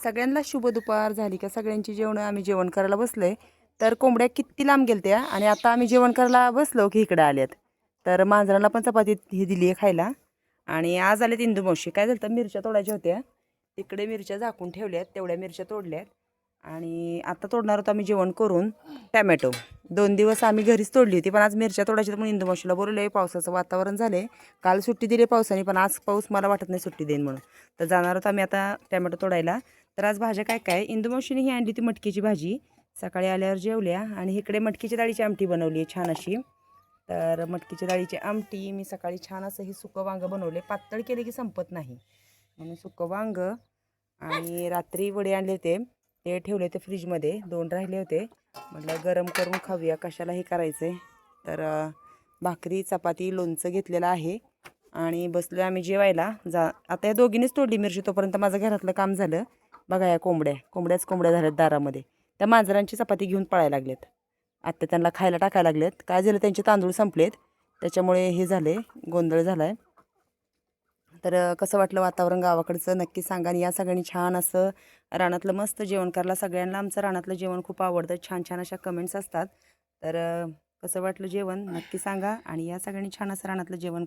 सगळ्यांना शुभ दुपार झाली का? सगळ्यांची जेवण आम्ही जेवण करायला बसलोय. तर कोंबड्या किती लांब गेलत्या आणि आता आम्ही जेवण करायला बसलो की इकडे आल्यात. तर मांजराला पण चपाती ही दिली आहे खायला. आणि आज आल्यात इंदू मावशी. काय झालं तर मिरच्या तोडायच्या होत्या. तिकडे मिरच्या झाकून ठेवल्यात तेवढ्या मिरच्या तोडल्यात. आणि आता तोडणार होतो आम्ही जेवण करून टॅमॅटो. दोन दिवस आम्ही घरीच तोडली होती पण आज मिरच्या तोडायच्या म्हणून इंदू मावशीला बोलवलं आहे पावसाचं वातावरण झालं आहे काल सुट्टी दिली पावसाने पण आज पाऊस मला वाटत नाही सुट्टी देईन म्हणून. तर जाणार होतो आम्ही आता टॅमॅटो तोडायला. तर आज भाज्या काय काय? इंदुमावशीने ही आणली ती मटकीची भाजी. सकाळी आल्यावर जेवल्या आणि इकडे मटकीच्या डाळीची आमटी बनवली आहे छान अशी. तर मटकीच्या डाळीची आमटी मी सकाळी छान असं हे सुकं वांगं बनवले पातळ केले की संपत नाही. म्हणून सुकं वांगं आणि रात्री वडे आणले होते. ते ठेवले होते फ्रीजमध्ये. दोन राहिले होते. म्हटलं गरम करून खाऊया कशाला हे करायचं आहे तर भाकरी चपाती लोणचं घेतलेलं आहे. आणि बसलो आम्ही जेवायला. जा आता या दोघींनीच तोडली मिरची तोपर्यंत माझं घरातलं काम झालं. बघा या कोंबड्या कोंबड्याच कोंबड्या झाल्यात दारामध्ये. त्या मांजरांची चपाती घेऊन पळायला लागलेत. आत्ता त्यांना खायला टाकायला लागलेत. काय झालं? त्यांचे तांदूळ संपलेत. त्याच्यामुळे हे झाले गोंधळ झाला आहे तर कसं वाटलं वातावरण गावाकडचं? नक्की सांगा. आणि या सगळ्यांनी छान असं रानातलं मस्त जेवण करायला सगळ्यांना आमचं रानातलं जेवण खूप आवडतं. छान छान अशा कमेंट्स असतात. तर कसं वाटलं जेवण? नक्की सांगा. आणि या सगळ्यांनी छान असं रानातलं जेवण